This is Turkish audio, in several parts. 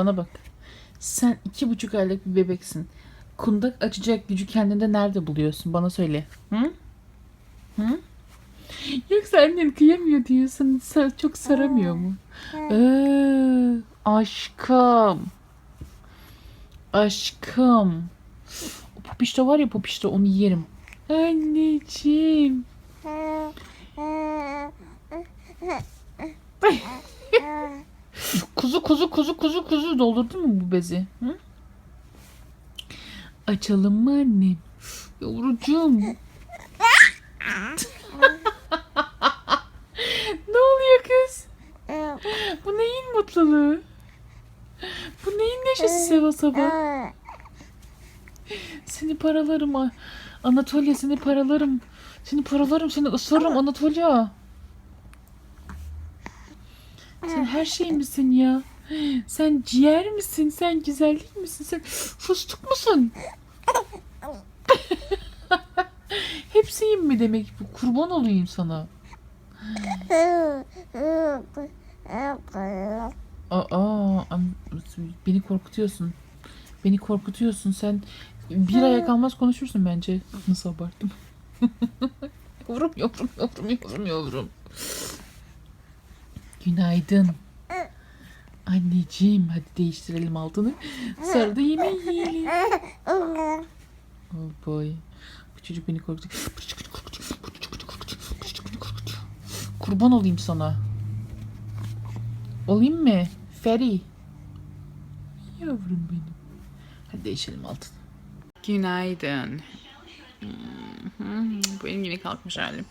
Bana bak. Sen iki buçuk aylık bir bebeksin. Kundak açacak gücü kendinde nerede buluyorsun? Bana söyle. Hı? Hı? Yoksa annen kıyamıyor diyorsun. Çok saramıyor mu? Ee, aşkım. Aşkım. O popişte var ya popişte onu yerim. Anneciğim. Kuzu kuzu kuzu kuzu kuzu doldurdu mu bu bezi? Hı? Açalım mı annem? Yavrucuğum. ne oluyor kız? Bu neyin mutluluğu? Bu neyin neşesi sabah sabah? Seni paralarım. Anatolia seni paralarım. Seni paralarım seni ısırırım Anatolia. Sen her şey misin ya? Sen ciğer misin? Sen güzellik misin? Sen fıstık mısın? Hepsiyim mi demek bu? Kurban olayım sana. Aa, beni korkutuyorsun. Beni korkutuyorsun. Sen bir aya kalmaz konuşursun bence. Nasıl abarttım? yavrum, yavrum, yavrum, yavrum, yavrum. Günaydın. Anneciğim hadi değiştirelim altını. Sonra da yemeği yiyelim. Oh boy. Bu çocuk beni korkutuyor. Kurban olayım sana. Olayım mı? Feri. Yavrum benim. Hadi değişelim altını. Günaydın. Hmm, Bu benim yeni kalkmış halim.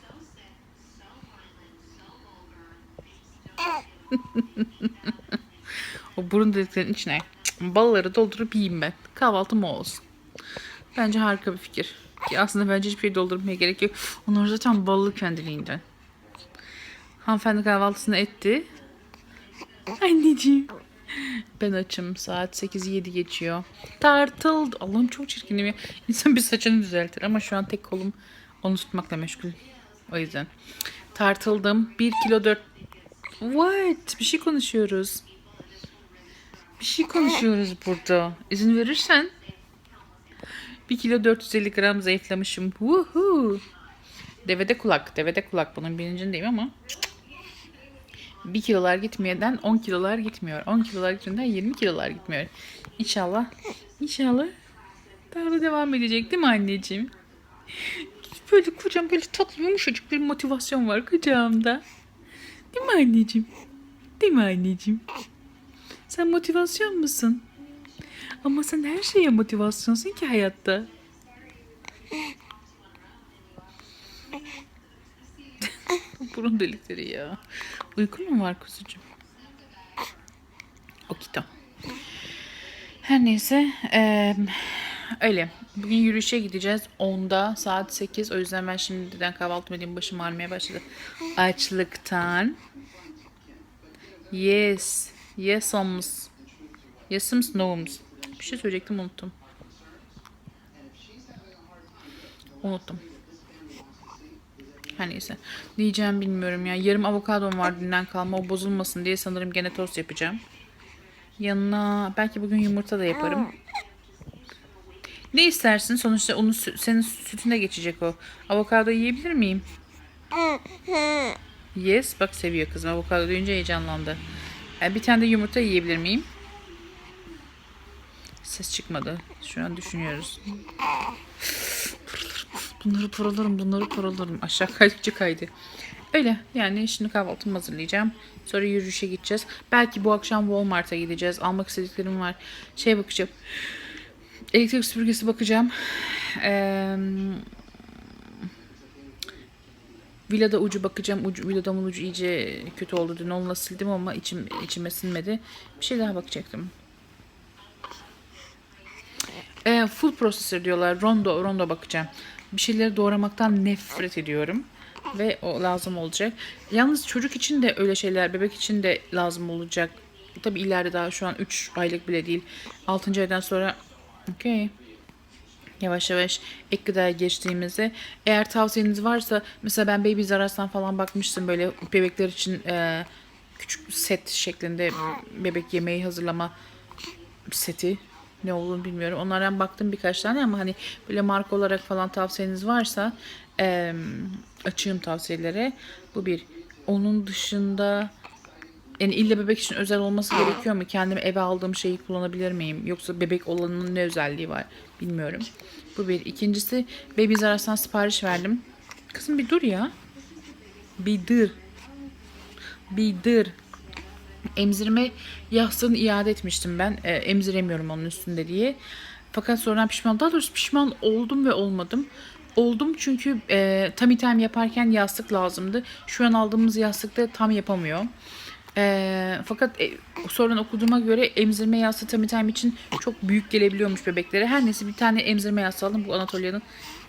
O burun deliklerinin içine balları doldurup yiyeyim ben. Kahvaltım o olsun. Bence harika bir fikir. Ki aslında bence hiçbir şey doldurmaya gerek yok. Onlar zaten ballı kendiliğinden. Hanımefendi kahvaltısını etti. Anneciğim. Ben açım. Saat 8-7 geçiyor. Tartıldı. Allah'ım çok çirkinim ya. İnsan bir saçını düzeltir ama şu an tek kolum onu tutmakla meşgul. O yüzden. Tartıldım. 1 kilo 4... What? Bir şey konuşuyoruz. Bir şey konuşuyoruz burada. İzin verirsen. 1 kilo 450 gram zayıflamışım. Woohoo. Devede kulak. Devede kulak. Bunun bilincindeyim ama. 1 kilolar gitmeyeden 10 kilolar gitmiyor. 10 kilolar gitmeden 20 kilolar gitmiyor. İnşallah. İnşallah. Daha da devam edecek değil mi anneciğim? Böyle kocam böyle tatlı yumuşacık bir motivasyon var kucağımda. Değil mi anneciğim? Değil mi anneciğim? Sen motivasyon musun? Ama sen her şeye motivasyonsun ki hayatta. Burun delikleri ya. Uykun mu var kuzucuğum? Tamam. Her neyse. eee, öyle. Bugün yürüyüşe gideceğiz. 10'da saat 8. O yüzden ben şimdiden kahvaltı edeyim. Başım ağrımaya başladı. Açlıktan. Yes. Yes'ums. Yes'ums no'ums. Bir şey söyleyecektim unuttum. Unuttum. Her neyse. Diyeceğim bilmiyorum ya. Yarım avokadom var dünden kalma. O bozulmasın diye sanırım gene tost yapacağım. Yanına belki bugün yumurta da yaparım. Ne istersin? Sonuçta onun senin sütüne geçecek o. Avokado yiyebilir miyim? Yes. Bak seviyor kızım. Avokado duyunca heyecanlandı. E, bir tane de yumurta yiyebilir miyim? Ses çıkmadı. Şu an düşünüyoruz. Bunları paralarım, bunları paralarım. Aşağı kaydıkça kaydı. Öyle yani şimdi kahvaltımı hazırlayacağım. Sonra yürüyüşe gideceğiz. Belki bu akşam Walmart'a gideceğiz. Almak istediklerim var. Şey bakacağım. Elektrik süpürgesi bakacağım. Eee Villada ucu bakacağım. Ucu, villadamın ucu iyice kötü oldu. Dün onunla sildim ama içim, içime sinmedi. Bir şey daha bakacaktım. E, full processor diyorlar. Rondo, rondo bakacağım. Bir şeyleri doğramaktan nefret ediyorum. Ve o lazım olacak. Yalnız çocuk için de öyle şeyler, bebek için de lazım olacak. Tabi ileride daha şu an 3 aylık bile değil. 6. aydan sonra okey. Yavaş yavaş ek gıdaya geçtiğimizde eğer tavsiyeniz varsa mesela ben Baby Zaras'tan falan bakmıştım böyle bebekler için e, küçük set şeklinde bebek yemeği hazırlama seti. Ne olduğunu bilmiyorum. Onlardan baktım birkaç tane ama hani böyle marka olarak falan tavsiyeniz varsa e, açığım tavsiyelere. Bu bir. Onun dışında yani illa bebek için özel olması gerekiyor mu? Kendime eve aldığım şeyi kullanabilir miyim? Yoksa bebek olanın ne özelliği var? Bilmiyorum. Bu bir. İkincisi Baby Zaras'tan sipariş verdim. Kızım bir dur ya. Bir dur. Bir dur. Emzirme yastığını iade etmiştim ben. E, emziremiyorum onun üstünde diye. Fakat sonradan pişman, daha doğrusu pişman oldum ve olmadım. Oldum çünkü e, tummy time yaparken yastık lazımdı. Şu an aldığımız yastıkta tam yapamıyor. E, fakat e, sonradan okuduğuma göre emzirme yastığı tummy time için çok büyük gelebiliyormuş bebeklere. Her neyse bir tane emzirme yastığı aldım. Bu Anatolia'nın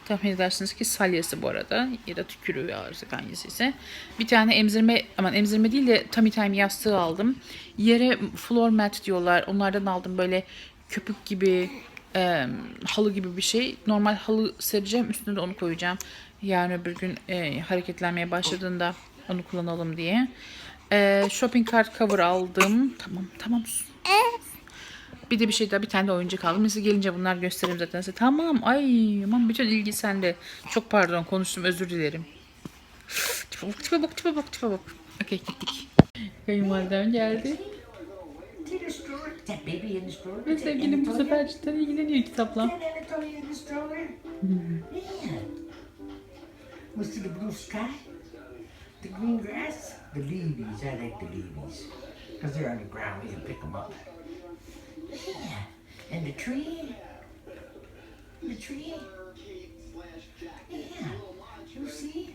tahmin edersiniz ki salyası bu arada ya da tükürüğü artık hangisi ise. Bir tane emzirme aman emzirme değil de tummy time yastığı aldım. Yere floor mat diyorlar. Onlardan aldım böyle köpük gibi e, halı gibi bir şey. Normal halı sereceğim üstüne de onu koyacağım. Yarın öbür gün e, hareketlenmeye başladığında onu kullanalım diye. E, shopping cart cover aldım. Tamam tamam. Bir de bir şey daha bir tane de oyuncak aldım. Neyse gelince bunlar göstereyim zaten size. Tamam ay aman bütün ilgi sende. Çok pardon konuştum özür dilerim. Tipe bak tipe bak tipe bak tipe bak. Okey gittik. Kayınvalidem geldi. Ve sevgilim bu sefer cidden ilgileniyor kitapla. İn the leaves. I like the leaves because they're on the ground. We can pick them up. Yeah. And the tree. The tree. Yeah. You see?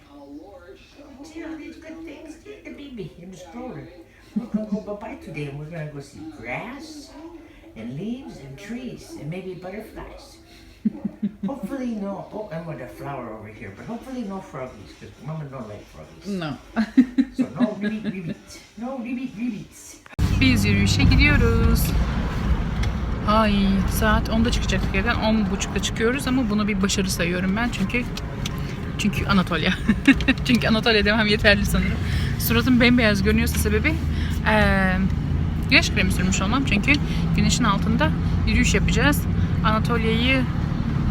See all these good things? Get the baby in the stroller. We're gonna go bye-bye today and we're gonna go see grass and leaves and trees and maybe butterflies. hopefully no, oh, and with a flower over here, but hopefully no froggies because mama don't like froggies. No. No ribbit ribbits. No ribbit ribbits. Biz yürüyüşe gidiyoruz. Ay saat 10'da çıkacaktık evden. 10.30'da çıkıyoruz ama bunu bir başarı sayıyorum ben çünkü çünkü Anatolia. çünkü Anatolia demem yeterli sanırım. Suratım bembeyaz görünüyorsa sebebi eee, güneş kremi sürmüş olmam. Çünkü güneşin altında yürüyüş yapacağız. Anatolia'yı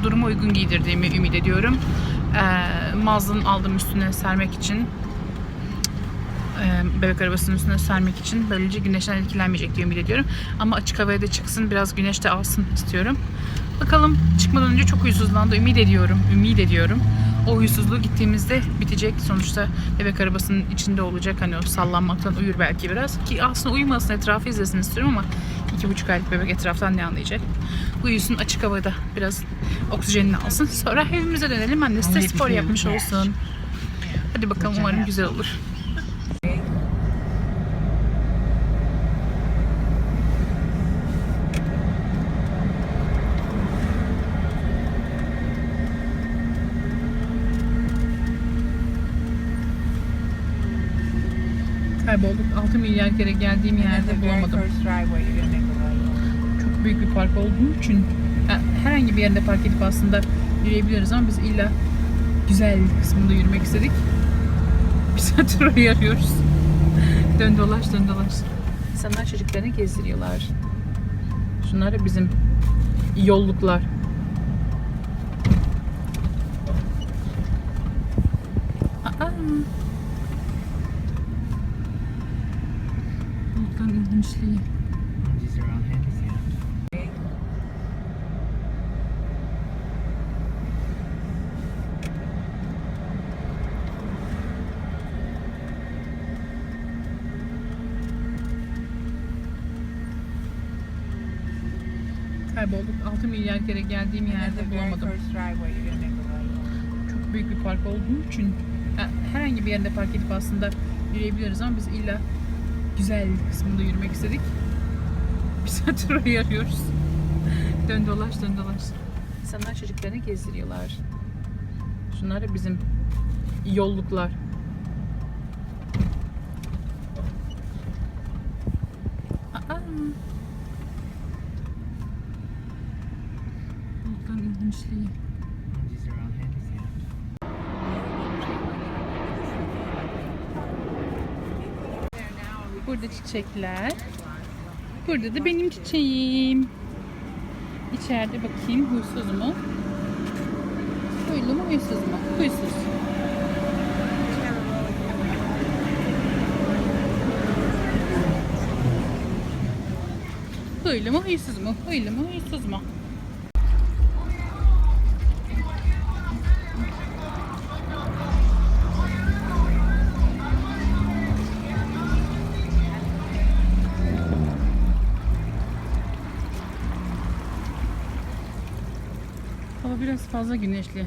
duruma uygun giydirdiğimi ümit ediyorum. Eee Mazlın aldım üstüne sermek için e, bebek arabasının üstüne sermek için böylece güneşten etkilenmeyecek diye ümit ediyorum. Ama açık havaya da çıksın biraz güneş de alsın istiyorum. Bakalım çıkmadan önce çok huysuzlandı. Ümit ediyorum. Ümit ediyorum. O huysuzluğu gittiğimizde bitecek. Sonuçta bebek arabasının içinde olacak. Hani o sallanmaktan uyur belki biraz. Ki aslında uyumasın etrafı izlesin istiyorum ama iki buçuk aylık bebek etraftan ne anlayacak? Uyusun açık havada biraz oksijenini alsın. Sonra evimize dönelim. Annesi de spor yapmış olsun. Hadi bakalım umarım güzel olur. Kaybolduk. 6 milyar kere geldiğim yerde bulamadım. Çok büyük bir park olduğu için yani herhangi bir yerinde park edip aslında yürüyebiliyoruz ama biz illa güzel kısmında yürümek istedik. Bir saattir orayı arıyoruz. dön dolaş dön dolaş. İnsanlar çocuklarını gezdiriyorlar. Şunlar da bizim yolluklar. Aa. İlginçliği. Kaybolduk. 6 milyar kere geldiğim yerde bulamadım. Çok büyük bir park olduğu için yani herhangi bir yerinde park edip aslında yürüyebiliyoruz ama biz illa güzel kısmında yürümek istedik. Bir saattir orayı arıyoruz. dön dolaş dön dolaş. İnsanlar çocuklarını gezdiriyorlar. Şunlar da bizim yolluklar. Aa. Bulutların ilginçliği. Burada çiçekler. Burada da benim çiçeğim. İçeride bakayım huysuz mu? Huylu mu huysuz mu? Huysuz. Huylu mu huysuz mu? Huylu mu huysuz mu? Biraz fazla güneşli.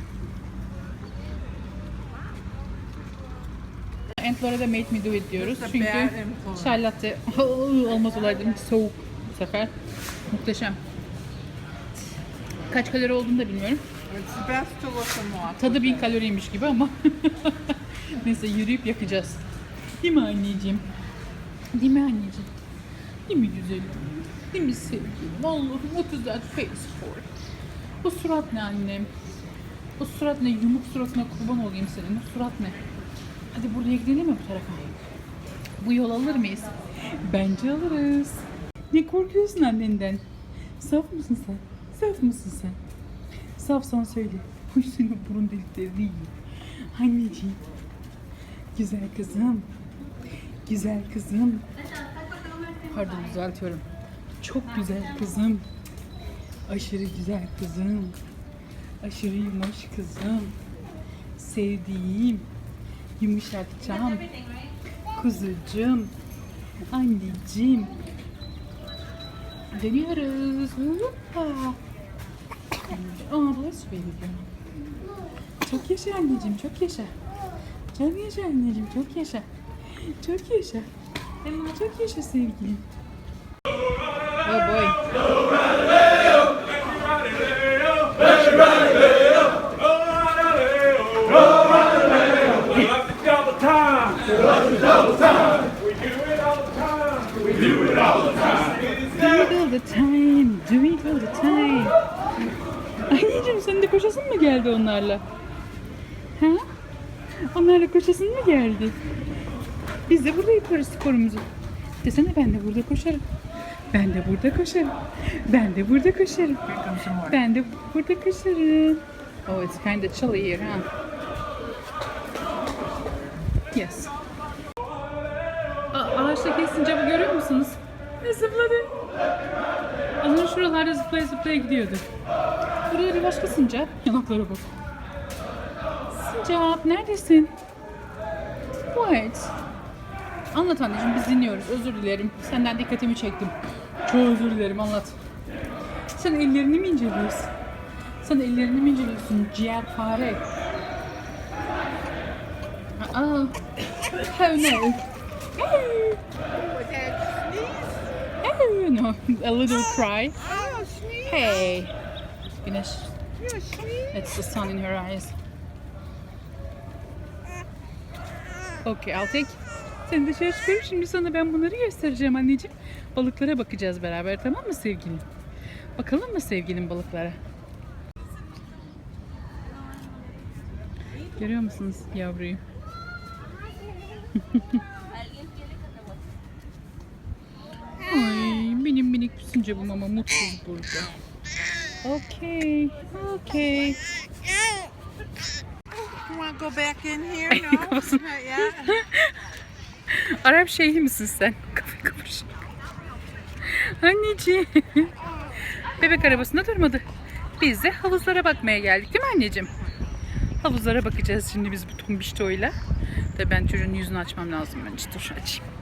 And Florida made me do it diyoruz. Çünkü chai latte olmaz olaydı. Soğuk bu sefer. Muhteşem. Kaç kalori olduğunu da bilmiyorum. Tadı bin kaloriymiş gibi ama neyse yürüyüp yakacağız. Değil mi anneciğim? Değil mi anneciğim? Değil mi güzelim? Değil mi sevgilim? Allah'ım what is that face for? Bu surat ne annem? Bu surat ne? Yumuk suratına kurban olayım senin. Bu surat ne? Hadi buraya gidelim mi bu tarafa? Bu yol alır mıyız? Bence alırız. Ne korkuyorsun annenden? Saf mısın sen? Saf mısın sen? Safsan söyle. Huy senin burun delikleri değil. Anneciğim. Güzel kızım. Güzel kızım. Pardon düzeltiyorum. Çok güzel kızım. Aşırı güzel kızım. Aşırı yumuş kızım. Sevdiğim. Yumuşakçam. Kuzucuğum. Anneciğim. Dönüyoruz. Hoppa. Aa baby girl. Çok yaşa anneciğim, çok yaşa. Çok yaşa anneciğim, çok yaşa. Çok yaşa. Çok yaşa sevgilim. Oh boy. Koşasın mı geldi onlarla? Ha? Onlarla koşasın mı geldi? Biz de burada yaparız sporumuzu. Desene ben de burada koşarım. Ben de burada koşarım. Ben de burada koşarım. Ben de burada koşarım. Oh, it's kind of chilly here, huh? Yes. Aa, ağaçta kesince bu görüyor musunuz? Ne zıpladı? Az önce şuralarda zıplaya zıplaya gidiyordu. Buraya bir başka sincap. Yanaklara bak. Sincap neredesin? What? Anlat anneciğim biz dinliyoruz. Özür dilerim. Senden dikkatimi çektim. Çok özür dilerim anlat. Sen ellerini mi inceliyorsun? Sen ellerini mi inceliyorsun? Ciğerpare. Aa. Oh no. Oh no. A little cry. Hey. Güneş. It's the sun in her eyes. Okay, I'll take. Seni dışarı çıkarıp şimdi sana ben bunları göstereceğim anneciğim. Balıklara bakacağız beraber tamam mı sevgilim? Bakalım mı sevgilim balıklara? Görüyor musunuz yavruyu? Ay benim minik sincapım ama mutsuz burada. Okay, okay. You want to go back in here? No? Yet? Arap şeyhi misin sen? Kafayı kapış. Anneciğim. Bebek arabasında durmadı. Biz de havuzlara bakmaya geldik değil mi anneciğim? Havuzlara bakacağız şimdi biz bu tombiştoyla. Tabii ben çocuğun yüzünü açmam lazım önce. Dur açayım.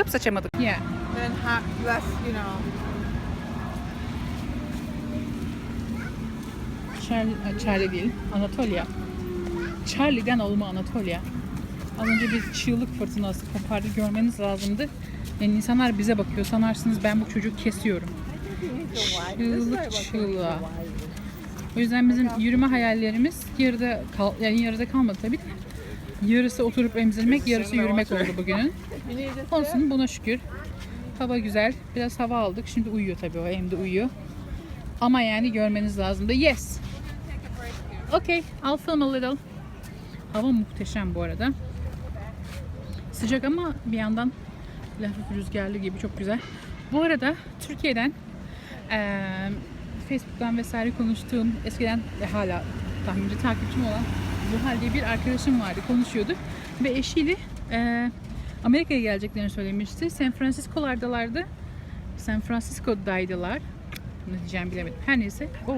Ups açamadık. Yeah. Then hot, less, you know. Charlie, Charlie değil, Anatolia. Charlie'den olma Anatolia. Az önce bir çığlık fırtınası kopardı. Görmeniz lazımdı. Yani insanlar bize bakıyor. Sanarsınız ben bu çocuğu kesiyorum. Çığlık çığlığa. O yüzden bizim yürüme hayallerimiz yarıda kal yani yarıda kalmadı tabii de. Yarısı oturup emzirmek, yarısı yürümek oldu bugünün. Olsun buna şükür. Hava güzel. Biraz hava aldık. Şimdi uyuyor tabii o hem de uyuyor. Ama yani görmeniz lazım da yes. Okay, I'll film a little. Hava muhteşem bu arada. Sıcak ama bir yandan hafif rüzgarlı gibi çok güzel. Bu arada Türkiye'den eee, Facebook'tan vesaire konuştuğum eskiden ve hala tahminci takipçim olan Zuhal diye bir arkadaşım vardı. Konuşuyorduk ve eşiyle eee, Amerika'ya geleceklerini söylemişti. San Francisco'lardalardı. San Francisco'daydılar. Ne diyeceğimi bilemedim. Her neyse. Oh,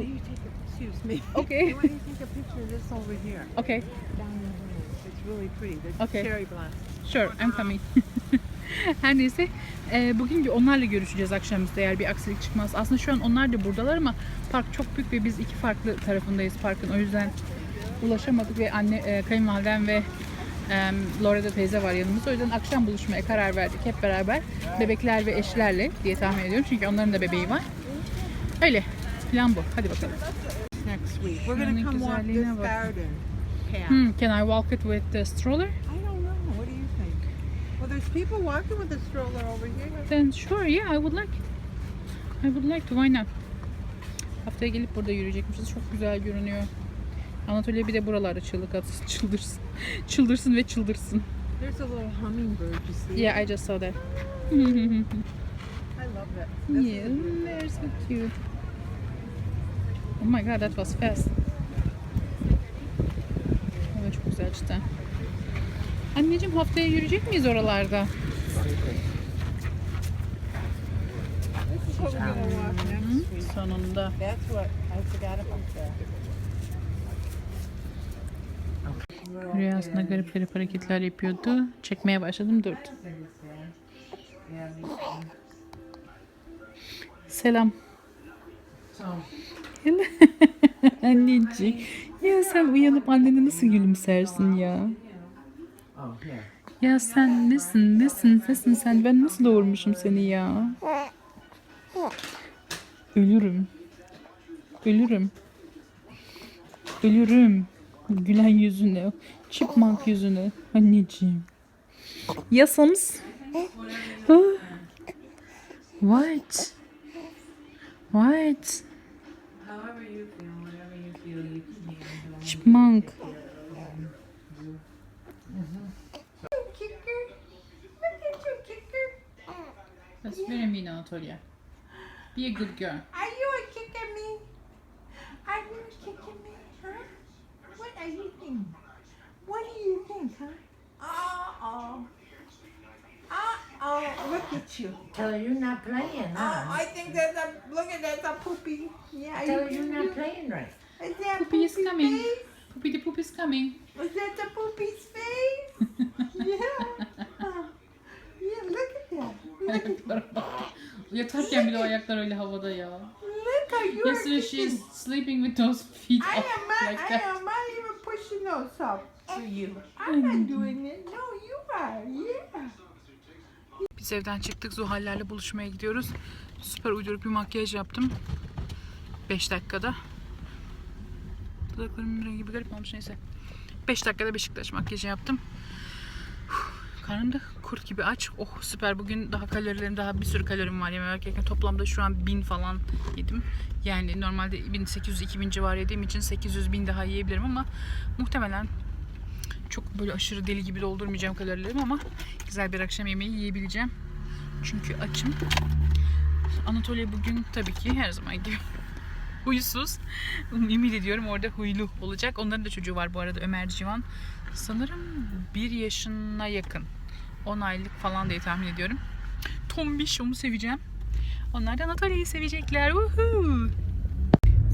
Excuse me. okay. Why don't you take a picture of this over here? Okay. Down the road. It's really pretty. The Okay. cherry blossom. Sure, I'm coming. Her neyse e, bugün bir onlarla görüşeceğiz akşamüstü eğer bir aksilik çıkmaz. Aslında şu an onlar da buradalar ama park çok büyük ve biz iki farklı tarafındayız parkın. O yüzden ulaşamadık ve anne e, kayınvalidem ve e, Laura da teyze var yanımızda. O yüzden akşam buluşmaya karar verdik hep beraber. Bebekler ve eşlerle diye tahmin ediyorum. Çünkü onların da bebeği var. Öyle. Plan bu. Hadi bakalım. Week. We're gonna come walk this bak. garden path. Hmm, can I walk it with the stroller? I don't know. What do you think? Well, there's people walking with a stroller over here. Then sure, yeah, I would like. I would like to. Why not? Haftaya gelip burada yürüyecekmişiz. Çok güzel görünüyor. Anatolia bir de buralarda çığlık atsın, çıldırsın. çıldırsın ve çıldırsın. There's a little hummingbird. You see? Yeah, I just saw that. I love it. This yeah, they're so cute. Oh my god, that was fast. Evet, çok güzel cidden. Anneciğim haftaya yürüyecek miyiz oralarda? Sonunda. Rüyasında garip garip hareketler yapıyordu. Çekmeye başladım durdu. Selam. Anneciğim. Ya sen uyanıp annene nasıl gülümsersin ya? Ya sen nesin, nesin, nesin sen? Ben nasıl doğurmuşum seni ya? Ölürüm. Ölürüm. Ölürüm. Gülen yüzüne, chipmunk yüzüne. Anneciğim. Yasams. Ah. What? What? Chipmunk. Kicker. Look at you, kicker. That's very mean, Anatolia. Be a good girl. Are you a kicker me? Are you a kicker me, huh? What are you thinking? What do you think, huh? Uh-oh. Uh-oh, look at you. Tell her you're not playing, Oh, huh? I think there's a, look at there's a poopy. Yeah, Tell you her you're can not playing right. Is that Poopy is coming. face? Poopy the poop is coming. Was that the poopy's face? yeah. Yeah, look at that. Look at, Ayaklara bak. Yatarken bile o ayaklar öyle havada ya. look how you're Yesterday she's sleeping with those feet I up am not, like I that. am not even pushing those up for you. I'm oh not doing it. No, you are. Yeah. Biz evden çıktık. Zuhallerle buluşmaya gidiyoruz. Süper uyduruk bir makyaj yaptım. 5 dakikada. Dudaklarım rengi bir garip olmuş neyse. 5 dakikada Beşiktaş makyajı yaptım. Karnım da kurt gibi aç. Oh süper. Bugün daha kalorilerim daha bir sürü kalorim var yemek yerken. Toplamda şu an 1000 falan yedim. Yani normalde 1800-2000 civarı yediğim için 800 bin daha yiyebilirim ama muhtemelen çok böyle aşırı deli gibi doldurmayacağım kalorilerimi ama güzel bir akşam yemeği yiyebileceğim. Çünkü açım. Anatolia bugün tabii ki her zaman gibi huysuz. Ümit ediyorum orada huylu olacak. Onların da çocuğu var bu arada Ömer Civan. Sanırım bir yaşına yakın. 10 aylık falan diye tahmin ediyorum. Tombiş onu seveceğim. Onlar da Anatolia'yı sevecekler. Woohoo!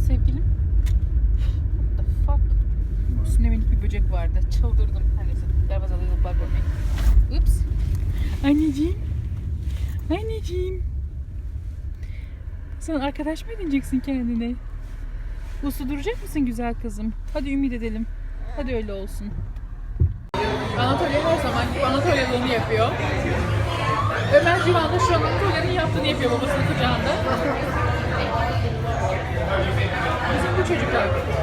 Sevgilim. Üstünde minik bir böcek vardı. Çıldırdım. Neyse. There was a little bug on me. Oops. Anneciğim. Anneciğim. Sen arkadaş mı edineceksin kendine? Uslu duracak mısın güzel kızım? Hadi ümit edelim. Hadi öyle olsun. Anatolia her zaman gibi Anatolia'lığını yapıyor. Ömer Civan da şu an Anatolia'nın yaptığını yapıyor babasının kucağında. Bizim bu çocuklar.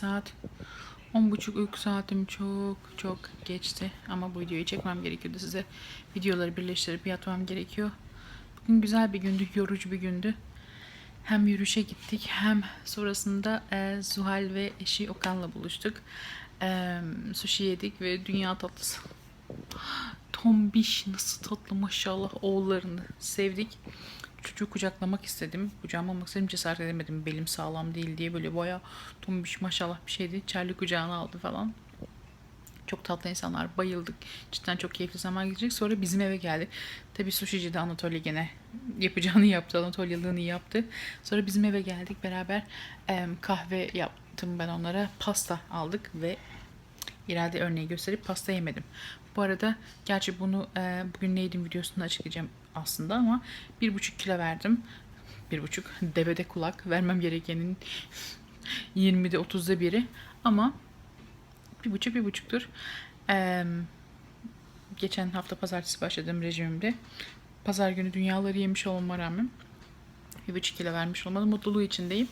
Saat 10.30 uyku saatim çok çok geçti. Ama bu videoyu çekmem gerekiyordu. Size videoları birleştirip yatmam gerekiyor. Bugün güzel bir gündü, yorucu bir gündü. hem yürüyüşe gittik hem sonrasında e, Zuhal ve eşi Okan'la buluştuk. E, sushi yedik ve dünya tatlısı. Tombiş nasıl tatlı maşallah oğullarını sevdik. Çocuğu kucaklamak istedim. Kucağıma almak istedim cesaret edemedim. Belim sağlam değil diye böyle baya tombiş maşallah bir şeydi. Charlie kucağına aldı falan. Çok tatlı insanlar. Bayıldık. Cidden çok keyifli zaman geçecek. Sonra bizim eve geldi. Tabii sushici de Anatolia gene yapacağını yaptı. Anatolyalığını yaptı. Sonra bizim eve geldik. Beraber em, kahve yaptım ben onlara. Pasta aldık ve irade örneği gösterip pasta yemedim. Bu arada gerçi bunu e, bugün neydim videosunda açıklayacağım aslında ama bir buçuk kilo verdim. Bir buçuk devede kulak vermem gerekenin 20'de 30'da biri ama bir buçuk bir buçuktur. Eee, geçen hafta pazartesi başladığım rejimimde pazar günü dünyaları yemiş olmama rağmen bir buçuk kilo vermiş olmalı. Mutluluğu içindeyim.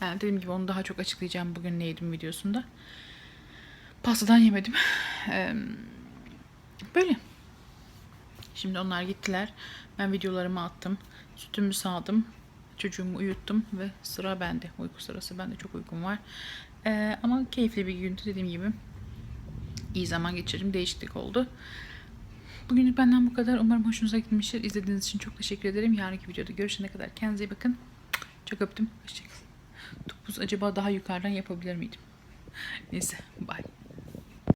Yani dediğim gibi onu daha çok açıklayacağım bugün ne yedim videosunda. Pastadan yemedim. Eee, böyle. Şimdi onlar gittiler. Ben videolarımı attım. Sütümü sağdım. Çocuğumu uyuttum ve sıra bende. Uyku sırası. Bende çok uykum var. Ee, ama keyifli bir gündü dediğim gibi. İyi zaman geçirdim. Değişiklik oldu. Bugünlük benden bu kadar. Umarım hoşunuza gitmiştir. İzlediğiniz için çok teşekkür ederim. Yarınki videoda görüşene kadar kendinize iyi bakın. Çok öptüm. Hoşçakalın. Topuz acaba daha yukarıdan yapabilir miydim? Neyse. Bye.